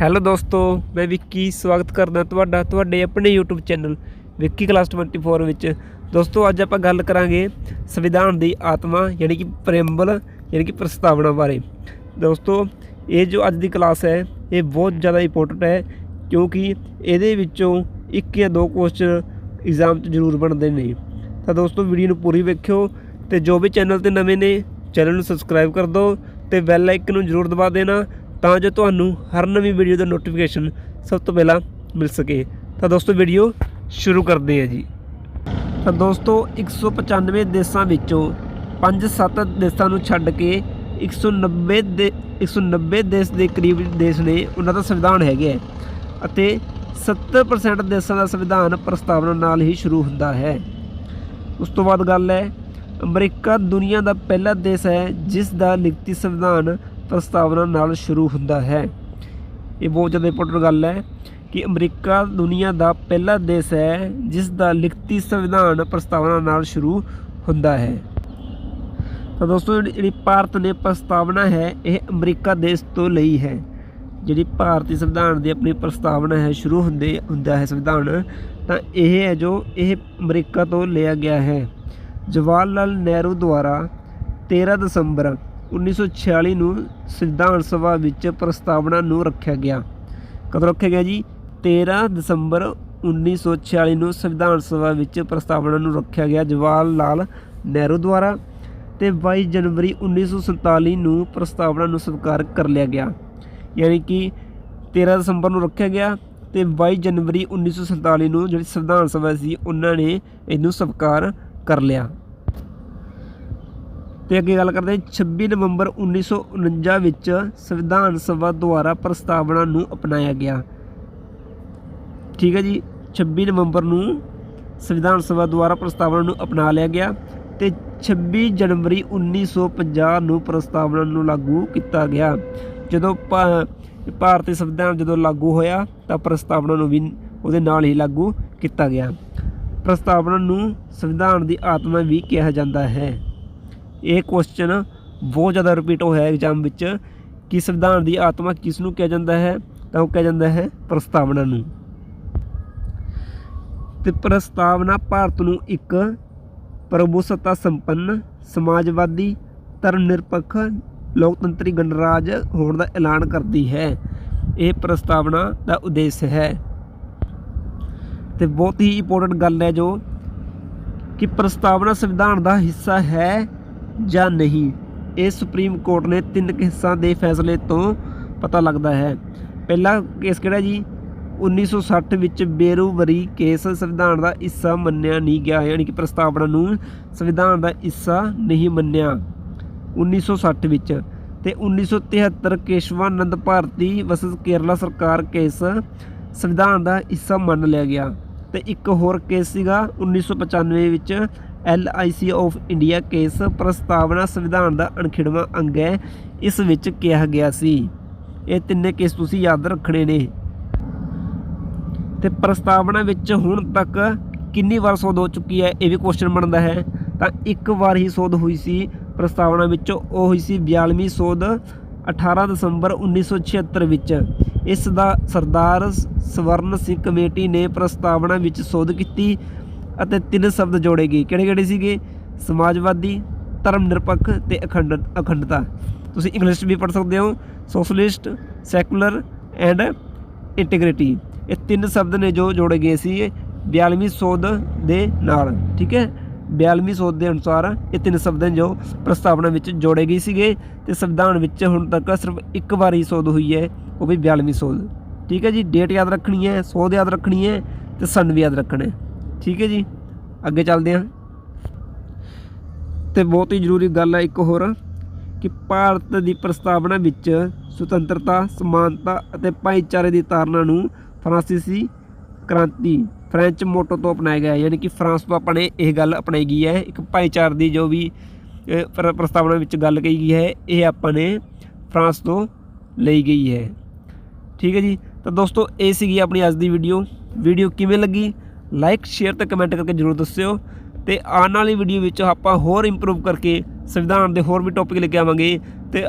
Hello ਦੋਸਤੋ, ਮੈਂ ਵਿੱਕੀ ਸਵਾਗਤ ਕਰਦਾ ਤੁਹਾਡਾ, ਤੁਹਾਡੇ ਆਪਣੇ YouTube ਚੈਨਲ ਵਿੱਕੀ ਕਲਾਸ 24 ਵਿੱਚ। ਦੋਸਤੋ, ਅੱਜ ਆਪਾਂ ਗੱਲ ਕਰਾਂਗੇ ਸੰਵਿਧਾਨ ਦੀ ਆਤਮਾ, ਯਾਨੀ ਕਿ ਪ੍ਰੈਮਬਲ, ਯਾਨੀ ਕਿ ਪ੍ਰਸਤਾਵਨਾ ਬਾਰੇ। ਦੋਸਤੋ, ਇਹ ਜੋ ਅੱਜ ਦੀ ਕਲਾਸ ਹੈ, ਇਹ ਬਹੁਤ ਜ਼ਿਆਦਾ ਇੰਪੋਰਟੈਂਟ ਹੈ, ਕਿਉਂਕਿ ਇਹਦੇ ਵਿੱਚੋਂ ਇੱਕ ਜਾਂ ਦੋ ਕੁਐਸਚਨ ਐਗਜ਼ਾਮ 'ਚ ਜ਼ਰੂਰ ਬਣਦੇ ਨੇ। ਤਾਂ ਦੋਸਤੋ ਵੀਡੀਓ ਨੂੰ ਪੂਰੀ ਵੇਖਿਓ ਤੇ ਜੋ ਵੀ ਚੈਨਲ ਤੇ ਨਵੇਂ ਨੇ ਚੈਨਲ ਨੂੰ ਸਬਸਕ੍ਰਾਈਬ ਕਰ ਦਿਓ ਤੇ ਬੈਲ ਆਈਕਨ ਨੂੰ ਜ਼ਰੂਰ ਦਬਾ ਦੇਣਾ ਤਾਂ ਜੋ ਤੁਹਾਨੂੰ ਹਰ ਨਵੀਂ ਵੀਡੀਓ ਦਾ ਨੋਟੀਫਿਕੇਸ਼ਨ ਸਭ ਤੋਂ ਪਹਿਲਾਂ ਮਿਲ ਸਕੇ। ਤਾਂ ਦੋਸਤੋ ਵੀਡੀਓ ਸ਼ੁਰੂ ਕਰਦੇ ਹਾਂ ਜੀ। ਤਾਂ ਦੋਸਤੋ 195 ਦੇਸ਼ਾਂ ਵਿੱਚੋਂ 5-7 ਦੇਸ਼ਾਂ ਨੂੰ ਛੱਡ ਕੇ 190 ਦੇ 190 ਦੇਸ਼ ਦੇ ਕਰੀਬ ਦੇਸ਼ ਨੇ ਉਹਨਾਂ ਦਾ ਸੰਵਿਧਾਨ ਹੈਗੇ ਹੈ ਅਤੇ 70% ਦੇਸ਼ਾਂ ਦਾ ਸੰਵਿਧਾਨ ਪ੍ਰਸਤਾਵਨਾ ਨਾਲ ਹੀ ਸ਼ੁਰੂ ਹੁੰਦਾ ਹੈ। ਉਸ ਤੋਂ ਬਾਅਦ ਗੱਲ ਹੈ, ਅਮਰੀਕਾ ਦੁਨੀਆ ਦਾ ਪਹਿਲਾ ਦੇਸ਼ ਹੈ ਜਿਸ ਦਾ ਲਿਖਤੀ ਸੰਵਿਧਾਨ ਪ੍ਰਸਤਾਵਨਾ ਨਾਲ ਸ਼ੁਰੂ ਹੁੰਦਾ ਹੈ। ਇਹ ਬਹੁਤ ਜ਼ਿਆਦਾ ਇੰਪੋਰਟੈਂਟ ਗੱਲ ਹੈ ਕਿ ਅਮਰੀਕਾ ਦੁਨੀਆ ਦਾ ਪਹਿਲਾ ਦੇਸ਼ ਹੈ, ਜਿਸ ਦਾ ਲਿਖਤੀ ਸੰਵਿਧਾਨ ਪ੍ਰਸਤਾਵਨਾ ਨਾਲ ਸ਼ੁਰੂ ਹੁੰਦਾ ਹੈ। ਤਾਂ ਦੋਸਤੋ, ਜਿਹੜੀ ਜਿਹੜੀ ਭਾਰਤ ਨੇ ਪ੍ਰਸਤਾਵਨਾ ਹੈ, ਇਹ ਅਮਰੀਕਾ ਦੇਸ਼ ਤੋਂ ਲਈ ਹੈ। ਜਿਹੜੀ ਭਾਰਤੀ ਸੰਵਿਧਾਨ ਦੀ ਆਪਣੀ ਪ੍ਰਸਤਾਵਨਾ ਹੈ, ਸ਼ੁਰੂ ਹੁੰਦੇ ਹੁੰਦਾ ਹੈ ਸੰਵਿਧਾਨ, ਤਾਂ ਇਹ ਹੈ ਜੋ ਇਹ ਅਮਰੀਕਾ ਤੋਂ ਲਿਆ ਗਿਆ ਹੈ। ਜਵਾਹਰ ਲਾਲ ਨਹਿਰੂ ਦੁਆਰਾ 13 ਦਸੰਬਰ 1946 ਨੂੰ ਸੰਵਿਧਾਨ ਸਭਾ ਵਿੱਚ ਪ੍ਰਸਤਾਵਨਾ ਨੂੰ ਰੱਖਿਆ ਗਿਆ। ਕਦੋਂ ਰੱਖਿਆ ਗਿਆ ਜੀ? 13 ਦਸੰਬਰ 1946 ਨੂੰ ਸੰਵਿਧਾਨ ਸਭਾ ਵਿੱਚ ਪ੍ਰਸਤਾਵਨਾ ਨੂੰ ਰੱਖਿਆ ਗਿਆ ਜਵਾਹਰ ਲਾਲ ਨਹਿਰੂ ਦੁਆਰਾ ਤੇ 22 ਜਨਵਰੀ 1947 ਨੂੰ ਪ੍ਰਸਤਾਵਨਾ ਨੂੰ ਸਵੀਕਾਰ ਕਰ ਲਿਆ ਗਿਆ। ਯਾਨੀ ਕਿ 13 ਦਸੰਬਰ ਨੂੰ ਰੱਖਿਆ ਗਿਆ ਤੇ 22 ਜਨਵਰੀ 1947 ਨੂੰ ਜਿਹੜੀ ਸੰਵਿਧਾਨ ਸਭਾ ਸੀ, ਉਹਨਾਂ ਨੇ ਇਹਨੂੰ ਸਵੀਕਾਰ ਕਰ ਲਿਆ। ਤੇ ਅੱਗੇ ਗੱਲ ਕਰਦੇ ਹਾਂ 26 ਨਵੰਬਰ 1949 ਵਿੱਚ ਸੰਵਿਧਾਨ ਸਭਾ ਦੁਆਰਾ ਪ੍ਰਸਤਾਵਨਾ ਨੂੰ ਅਪਣਾਇਆ ਗਿਆ। ਠੀਕ ਹੈ ਜੀ 26 ਨਵੰਬਰ ਨੂੰ ਸੰਵਿਧਾਨ ਸਭਾ ਦੁਆਰਾ ਪ੍ਰਸਤਾਵਨਾ ਨੂੰ ਅਪਣਾ ਲਿਆ ਗਿਆ ਤੇ 26 ਜਨਵਰੀ 1950 ਨੂੰ ਪ੍ਰਸਤਾਵਨਾ ਨੂੰ ਲਾਗੂ ਕੀਤਾ ਗਿਆ। ਜਦੋਂ ਭਾ- ਭਾਰਤੀ ਸੰਵਿਧਾਨ ਜਦੋਂ ਲਾਗੂ ਹੋਇਆ ਤਾਂ ਪ੍ਰਸਤਾਵਨਾ ਨੂੰ ਵੀ ਉਹਦੇ ਨਾਲ ਹੀ ਲਾਗੂ ਕੀਤਾ ਗਿਆ। ਪ੍ਰਸਤਾਵਨਾ ਨੂੰ ਸੰਵਿਧਾਨ ਦੀ ਆਤਮਾ ਵੀ ਕਿਹਾ ਜਾਂਦਾ ਹੈ। ਇਹ ਕੁਐਸਚਨ ਬਹੁਤ ਜ਼ਿਆਦਾ ਰਿਪੀਟ ਹੋਇਆ ਐਗਜ਼ਾਮ ਵਿੱਚ ਕਿ ਸੰਵਿਧਾਨ ਦੀ ਆਤਮਾ ਕਿਸ ਨੂੰ ਕਿਹਾ ਜਾਂਦਾ ਹੈ? ਤਾਂ ਉਹ ਕਿਹਾ ਜਾਂਦਾ ਹੈ ਪ੍ਰਸਤਾਵਨਾ ਨੂੰ। ਤੇ ਪ੍ਰਸਤਾਵਨਾ ਭਾਰਤ ਨੂੰ ਇੱਕ ਪ੍ਰਭੂਸੱਤਾ ਸੰਪੰਨ, ਸਮਾਜਵਾਦੀ ਧਰਮ ਨਿਰਪੱਖ ਲੋਕਤੰਤਰੀ ਗਣਰਾਜ ਹੋਣ ਦਾ ਐਲਾਨ ਕਰਦੀ ਹੈ। ਇਹ ਪ੍ਰਸਤਾਵਨਾ ਦਾ ਉਦੇਸ਼ ਹੈ। ਤੇ ਬਹੁਤ ਹੀ ਇੰਪੋਰਟੈਂਟ ਗੱਲ ਹੈ ਜੋ ਕਿ ਪ੍ਰਸਤਾਵਨਾ ਸੰਵਿਧਾਨ ਦਾ ਹਿੱਸਾ ਹੈ ਜਾਂ ਨਹੀਂ, ਇਹ ਸੁਪਰੀਮ ਕੋਰਟ ਨੇ ਤਿੰਨ ਕੇਸਾਂ ਦੇ ਫੈਸਲੇ ਤੋਂ ਪਤਾ ਲੱਗਦਾ ਹੈ। ਪਹਿਲਾ ਕੇਸ ਕਿਹੜਾ ਜੀ? 1960 ਵਿੱਚ ਬੇਰੂਵਰੀ ਕੇਸ ਸੰਵਿਧਾਨ ਦਾ ਹਿੱਸਾ ਮੰਨਿਆ ਨਹੀਂ ਗਿਆ, ਯਾਨੀ ਕਿ ਪ੍ਰਸਤਾਵਨਾ ਨੂੰ ਸੰਵਿਧਾਨ ਦਾ ਹਿੱਸਾ ਨਹੀਂ ਮੰਨਿਆ। 1960 ਵਿੱਚ ਤੇ 1973 ਕੇਸ਼ਵਾਨੰਦ ਭਾਰਤੀ ਵਸਸ ਕੇਰਲਾ ਸਰਕਾਰ ਕੇਸ ਸੰਵਿਧਾਨ ਦਾ ਹਿੱਸਾ ਮੰਨ ਲਿਆ ਗਿਆ। ਤੇ ਇੱਕ ਹੋਰ ਕੇਸ ਸੀਗਾ 1995 ਵਿੱਚ L I C of India case ਪ੍ਰਸਤਾਵਨਾ ਸੰਵਿਧਾਨ ਦਾ ਅਣਖਿੜਵਾਂ ਅੰਗ ਹੈ, ਇਸ ਵਿੱਚ ਕਿਹਾ ਗਿਆ ਸੀ। ਇਹ ਤਿੰਨੇ ਕੇਸ ਤੁਸੀਂ ਯਾਦ ਰੱਖਣੇ ਨੇ। ਤੇ ਪ੍ਰਸਤਾਵਨਾ ਵਿੱਚ ਹੁਣ ਤੱਕ ਕਿੰਨੀ ਵਾਰ ਸੋਧ ਹੋ ਚੁੱਕੀ ਹੈ, ਇਹ ਵੀ ਕੁਐਸਚਨ ਬਣਦਾ ਹੈ। ਤਾਂ ਇੱਕ ਵਾਰ ਹੀ ਸੋਧ ਹੋਈ ਸੀ, ਪ੍ਰਸਤਾਵਨਾ ਵਿੱਚ ਉਹ ਹੋਈ ਸੀ 42ਵੀਂ ਸੋਧ 18 ਦਸੰਬਰ 1976 ਵਿੱਚ। ਇਸ ਦਾ ਸਰਦਾਰ ਸਵਰਨ ਸਿੰਘ ਕਮੇਟੀ ਨੇ ਪ੍ਰਸਤਾਵਨਾ ਵਿੱਚ ਸੋਧ ਕੀਤੀ। ਅਤੇ ਤਿੰਨ ਸ਼ਬਦ ਜੋੜੇ ਗਏ ਕਿਹੜੇ ਕਿਹੜੇ ਸੀਗੇ? ਸਮਾਜਵਾਦੀ ਧਰਮ ਨਿਰਪੱਖ ਤੇ ਅਖੰਡ, ਅਖੰਡਤਾ। ਤੁਸੀਂ ਇੰਗਲਿਸ਼ ਵੀ ਪੜ੍ਹ ਸਕਦੇ ਹੋ। ਸੋਸ਼ਲਿਸਟ ਸੈਕੂਲਰ ਐਂਡ ਇੰਟੀਗ੍ਰਿਟੀ ਇਹ ਤਿੰਨ ਸ਼ਬਦ ਨੇ ਜੋ ਜੋੜੇ ਗਏ ਸੀ। 42ਵੀਂ ਸੋਧ ਦੇ ਨਾਲ, ਠੀਕ ਹੈ? 42ਵੀਂ ਸੋਧ ਦੇ ਅਨੁਸਾਰ ਇਹ ਤਿੰਨ ਸ਼ਬਦ ਨੇ ਜੋ ਪ੍ਰਸਤਾਵਨਾ ਵਿੱਚ ਜੋੜੇ ਗਏ ਸੀਗੇ। ਤੇ ਸੰਵਿਧਾਨ ਵਿੱਚ ਹੁਣ ਤੱਕ ਸਿਰਫ ਇੱਕ ਵਾਰ ਹੀ ਸੋਧ ਹੋਈ ਹੈ, ਉਹ ਵੀ 42ਵੀਂ ਸੋਧ। ਠੀਕ ਹੈ ਜੀ? ਡੇਟ ਯਾਦ ਰੱਖਣੀ ਹੈ, ਸੋਧ ਯਾਦ ਰੱਖਣੀ ਹੈ ਤੇ ਸਨ ਵੀ ਯਾਦ ਰੱਖਣਾ ਹੈ। ਠੀਕ ਹੈ ਜੀ? ਅੱਗੇ ਚੱਲਦੇ ਹਾਂ। ਤੇ ਬਹੁਤ ਹੀ ਜ਼ਰੂਰੀ ਗੱਲ ਹੈ ਇੱਕ ਹੋਰ, ਕਿ ਭਾਰਤ ਦੀ ਪ੍ਰਸਤਾਵਨਾ ਵਿੱਚ ਸੁਤੰਤਰਤਾ, ਸਮਾਨਤਾ ਅਤੇ ਭਾਈਚਾਰੇ ਦੀ ਧਾਰਨਾ ਨੂੰ ਫਰਾਂਸੀਸੀ ਕ੍ਰਾਂਤੀ, ਫ੍ਰੈਂਚ ਮੋਟੋ ਤੋਂ ਅਪਣਾਇਆ ਗਿਆ ਯਾਨੀ ਕਿ ਫਰਾਂਸ ਤੋਂ ਆਪਾਂ ਨੇ ਇਹ ਗੱਲ ਅਪਣਾਈ ਗਈ ਹੈ। ਇੱਕ ਭਾਈਚਾਰ ਦੀ ਜੋ ਵੀ ਪ੍ਰ- ਪ੍ਰਸਤਾਵਨਾ ਵਿੱਚ ਗੱਲ ਕਹੀ ਗਈ ਹੈ, ਇਹ ਆਪਾਂ ਨੇ ਫਰਾਂਸ ਤੋਂ ਲਈ ਗਈ ਹੈ। ਠੀਕ ਹੈ ਜੀ? ਤਾਂ ਦੋਸਤੋ, ਇਹ ਸੀਗੀ ਆਪਣੀ ਅੱਜ ਦੀ ਵੀਡੀਓ ਵੀਡੀਓ ਕਿਵੇਂ ਲੱਗੀ? ਲਾਈਕ ਸ਼ੇਅਰ ਤੇ ਕਮੈਂਟ ਕਰਕੇ ਜਰੂਰ ਦੱਸਿਓ ਤੇ ਆਉਣ ਵਾਲੀ ਵੀਡੀਓ ਵਿੱਚ ਆਪਾਂ ਹੋਰ ਇੰਪਰੂਵ ਕਰਕੇ ਸੰਵਿਧਾਨ ਦੇ ਹੋਰ ਵੀ ਟੌਪਿਕ ਲੈ ਕੇ ਆਵਾਂਗੇ ਤੇ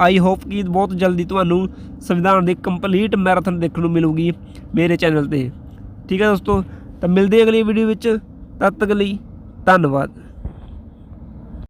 ਆਈ ਹੋਪ ਕਿ ਬਹੁਤ ਜਲਦੀ ਤੁਹਾਨੂੰ ਸੰਵਿਧਾਨ ਦੀ ਕੰਪਲੀਟ ਮੈਰਾਥਨ ਦੇਖਣ ਨੂੰ ਮਿਲੂਗੀ ਮੇਰੇ ਚੈਨਲ ਤੇ। ਠੀਕ ਹੈ ਦੋਸਤੋ, ਤਾਂ ਮਿਲਦੇ ਅਗਲੀ ਵੀਡੀਓ ਵਿੱਚ, ਤਦ ਤੱਕ ਲਈ ਧੰਨਵਾਦ।